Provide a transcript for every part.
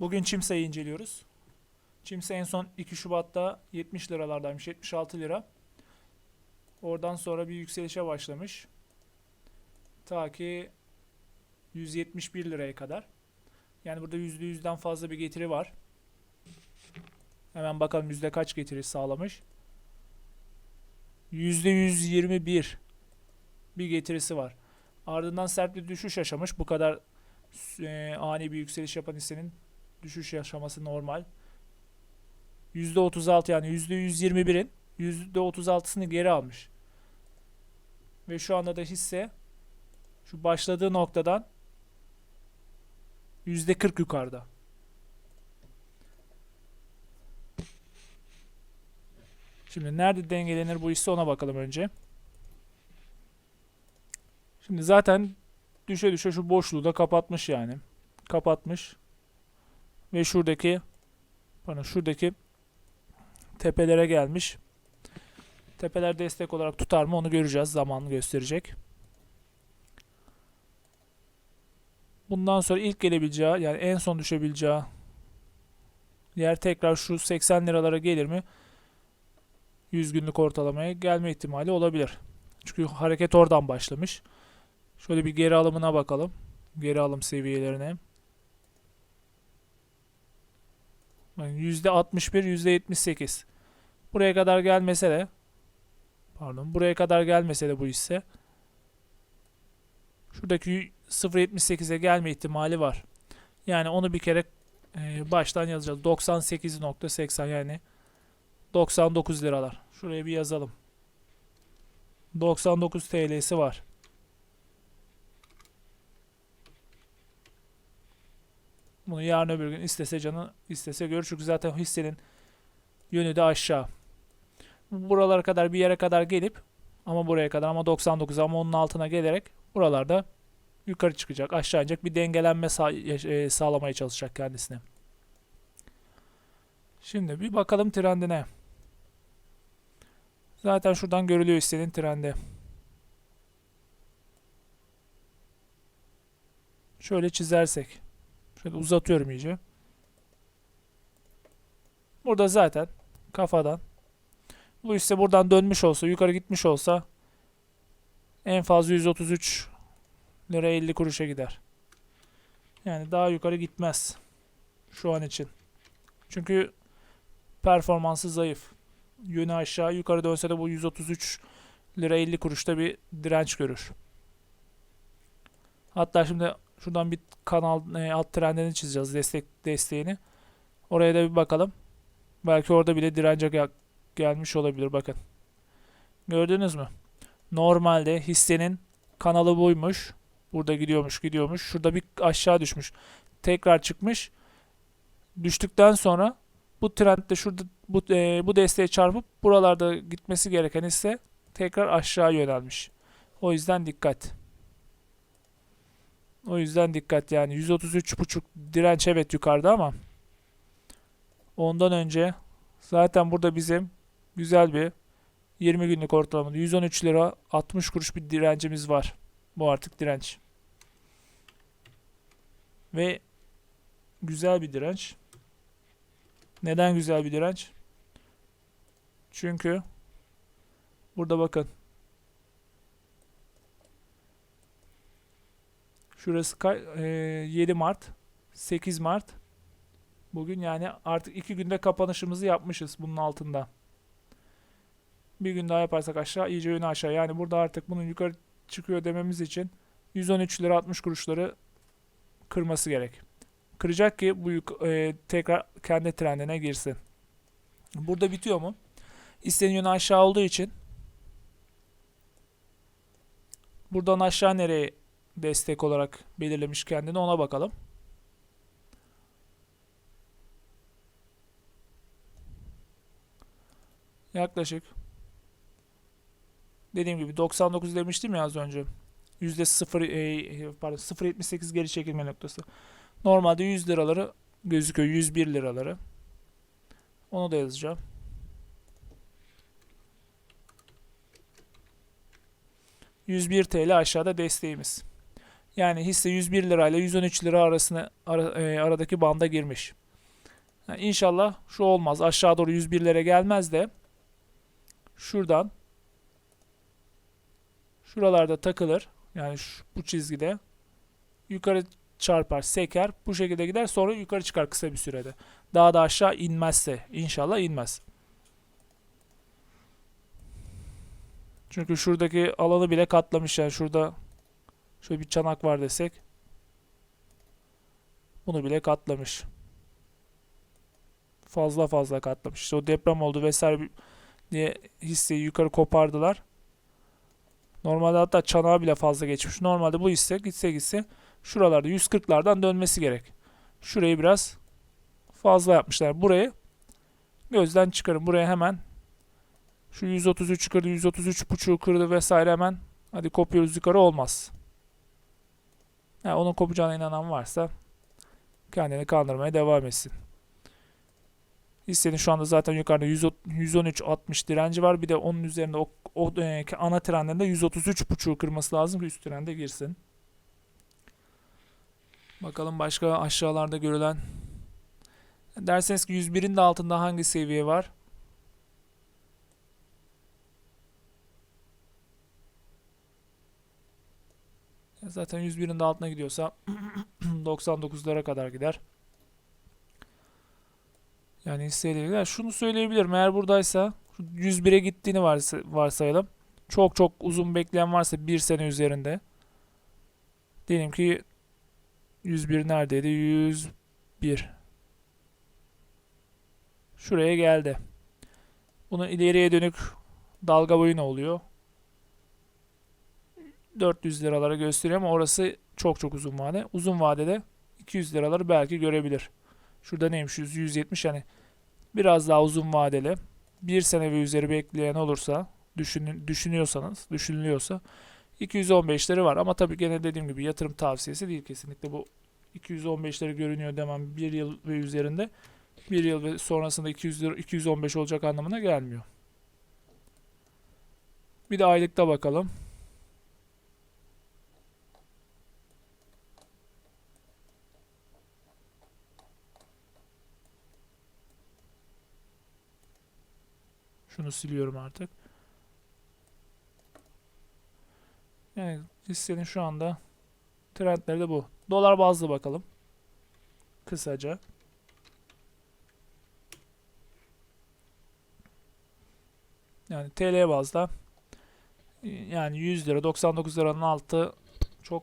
Bugün Çimsa'yı inceliyoruz. Çimsa en son 2 Şubat'ta 70 liralardaymış. 76 lira. Oradan sonra bir yükselişe başlamış. Ta ki 171 liraya kadar. Yani burada %100'den fazla bir getiri var. Hemen bakalım yüzde kaç getiri sağlamış. %121 bir getirisi var. Ardından sert bir düşüş yaşamış. Bu kadar e, ani bir yükseliş yapan hissenin düşüş yaşaması normal. %36 yani %121'in %36'sını geri almış. Ve şu anda da hisse şu başladığı noktadan %40 yukarıda. Şimdi nerede dengelenir bu hisse ona bakalım önce. Şimdi zaten düşe düşe şu boşluğu da kapatmış yani. Kapatmış. Ve şuradaki pardon şuradaki tepelere gelmiş. Tepeler destek olarak tutar mı onu göreceğiz. Zamanı gösterecek. Bundan sonra ilk gelebileceği yani en son düşebileceği yer tekrar şu 80 liralara gelir mi? 100 günlük ortalamaya gelme ihtimali olabilir. Çünkü hareket oradan başlamış. Şöyle bir geri alımına bakalım. Geri alım seviyelerine. Yani %61, %78. Buraya kadar gelmese de pardon buraya kadar gelmese de bu hisse şuradaki 0.78'e gelme ihtimali var. Yani onu bir kere e, baştan yazacağız. 98.80 yani 99 liralar. Şuraya bir yazalım. 99 TL'si var. Bunu yarın öbür gün istese canı istese görür. Çünkü zaten hissenin yönü de aşağı. Buralara kadar bir yere kadar gelip ama buraya kadar ama 99 ama onun altına gelerek buralarda yukarı çıkacak. Aşağı inecek. Bir dengelenme sağ, e, sağlamaya çalışacak kendisine. Şimdi bir bakalım trendine. Zaten şuradan görülüyor hissenin trendi. Şöyle çizersek. Şöyle uzatıyorum iyice. Burada zaten kafadan bu hisse buradan dönmüş olsa, yukarı gitmiş olsa en fazla 133 lira 50 kuruşa gider. Yani daha yukarı gitmez şu an için. Çünkü performansı zayıf. Yönü aşağı yukarı dönse de bu 133 lira 50 kuruşta bir direnç görür. Hatta şimdi şuradan bir kanal e, alt trendini çizeceğiz destek desteğini. Oraya da bir bakalım. Belki orada bile dirence gel- gelmiş olabilir bakın. Gördünüz mü? Normalde hissenin kanalı buymuş. Burada gidiyormuş, gidiyormuş. Şurada bir aşağı düşmüş. Tekrar çıkmış. Düştükten sonra bu trendde şurada bu e, bu desteğe çarpıp buralarda gitmesi gereken hisse tekrar aşağı yönelmiş. O yüzden dikkat. O yüzden dikkat yani 133.5 direnç evet yukarıda ama ondan önce zaten burada bizim güzel bir 20 günlük ortalamada 113 lira 60 kuruş bir direncimiz var. Bu artık direnç. Ve güzel bir direnç. Neden güzel bir direnç? Çünkü burada bakın. Şurası e, 7 Mart, 8 Mart. Bugün yani artık iki günde kapanışımızı yapmışız bunun altında. Bir gün daha yaparsak aşağı, iyice yönü aşağı. Yani burada artık bunun yukarı çıkıyor dememiz için 113 lira 60 kuruşları kırması gerek. Kıracak ki bu e, tekrar kendi trendine girsin. Burada bitiyor mu? İstenin yönü aşağı olduğu için buradan aşağı nereye destek olarak belirlemiş kendini ona bakalım. Yaklaşık dediğim gibi 99 demiştim ya az önce. Yüzde 0 e, pardon 0.78 geri çekilme noktası. Normalde 100 liraları gözüküyor. 101 liraları. Onu da yazacağım. ...101 TL aşağıda desteğimiz. Yani hisse 101 lira ile 113 lira arasına ara- e, aradaki banda girmiş. Ha, İnşallah şu olmaz. Aşağı doğru 101'lere gelmez de şuradan şuralarda takılır. Yani şu, bu çizgide yukarı çarpar, seker. Bu şekilde gider. Sonra yukarı çıkar kısa bir sürede. Daha da aşağı inmezse. inşallah inmez. Çünkü şuradaki alanı bile katlamış yani şurada şöyle bir çanak var desek bunu bile katlamış. Fazla fazla katlamış. İşte o deprem oldu vesaire diye hisseyi yukarı kopardılar. Normalde hatta çanağı bile fazla geçmiş. Normalde bu hisse gitse gitse şuralarda 140'lardan dönmesi gerek. Şurayı biraz fazla yapmışlar. Burayı gözden çıkarın. Buraya hemen şu 133 kırdı, 133 buçuğu kırdı vesaire hemen hadi kopuyoruz yukarı olmaz. Ha, onun kopacağına inanan varsa kendini kandırmaya devam etsin. Hissenin şu anda zaten yukarıda 113.60 direnci var. Bir de onun üzerinde o, o e, ana trendinde 133.5 kırması lazım ki üst trende girsin. Bakalım başka aşağılarda görülen derseniz ki 101'in de altında hangi seviye var? Zaten 101'in de altına gidiyorsa 99'lara kadar gider. Yani hisseyle ilgili. Şunu söyleyebilirim. Eğer buradaysa şu 101'e gittiğini varsa- varsayalım. Çok çok uzun bekleyen varsa bir sene üzerinde. Diyelim ki 101 neredeydi? 101. Şuraya geldi. Bunun ileriye dönük dalga boyu ne oluyor? 400 liralara gösteriyor ama orası çok çok uzun vade. Uzun vadede 200 liraları belki görebilir. Şurada neymiş? 100, 170 yani biraz daha uzun vadeli bir sene ve üzeri bekleyen olursa düşün, düşünüyorsanız düşünülüyorsa 215'leri var ama tabii gene dediğim gibi yatırım tavsiyesi değil kesinlikle bu 215'leri görünüyor demem bir yıl ve üzerinde bir yıl ve sonrasında 200 lira, 215 olacak anlamına gelmiyor. Bir de aylıkta bakalım. Şunu siliyorum artık. Yani hissenin şu anda trendleri de bu. Dolar bazlı bakalım. Kısaca. Yani TL bazda yani 100 lira 99 liranın altı çok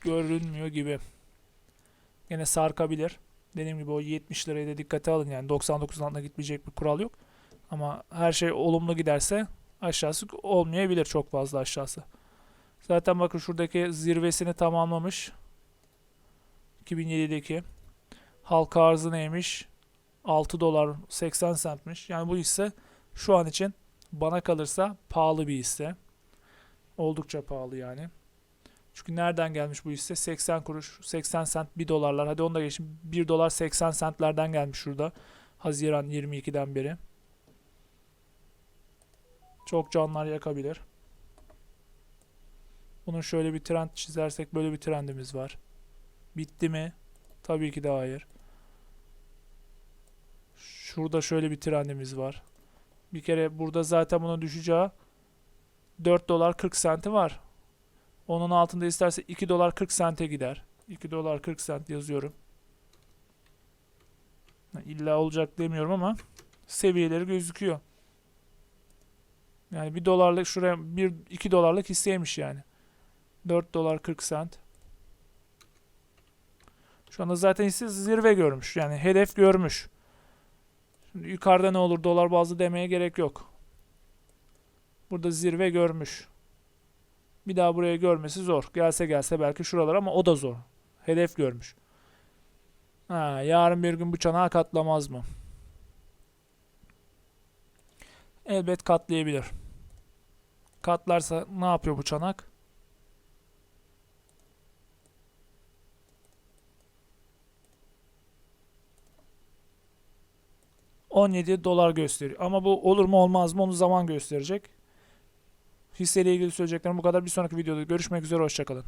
görünmüyor gibi. Yine sarkabilir. Dediğim gibi o 70 lirayı da dikkate alın yani 99'un altına gitmeyecek bir kural yok. Ama her şey olumlu giderse aşağısı olmayabilir çok fazla aşağısı. Zaten bakın şuradaki zirvesini tamamlamış. 2007'deki. Halka arzı neymiş? 6 dolar 80 centmiş. Yani bu hisse şu an için bana kalırsa pahalı bir hisse. Oldukça pahalı yani. Çünkü nereden gelmiş bu hisse? 80 kuruş, 80 sent, 1 dolarlar. Hadi onu da geçin. 1 dolar 80 centlerden gelmiş şurada. Haziran 22'den beri. Çok canlar yakabilir. Bunun şöyle bir trend çizersek böyle bir trendimiz var. Bitti mi? Tabii ki de hayır. Şurada şöyle bir trendimiz var. Bir kere burada zaten bunun düşeceği 4 dolar 40 senti var. Onun altında isterse 2 dolar 40 sente gider. 2 dolar 40 sent yazıyorum. İlla olacak demiyorum ama seviyeleri gözüküyor. Yani 1 dolarlık şuraya 1 2 dolarlık hisseymiş yani. 4 dolar 40 sent. Şu anda zaten hisse zirve görmüş. Yani hedef görmüş. Şimdi yukarıda ne olur dolar bazlı demeye gerek yok. Burada zirve görmüş. Bir daha buraya görmesi zor. Gelse gelse belki şuralar ama o da zor. Hedef görmüş. Ha, yarın bir gün bu çanağı katlamaz mı? Elbet katlayabilir. Katlarsa ne yapıyor bu çanak? ...17 dolar gösteriyor. Ama bu olur mu olmaz mı onu zaman gösterecek. Hisseyle ilgili söyleyeceklerim bu kadar. Bir sonraki videoda görüşmek üzere. Hoşçakalın.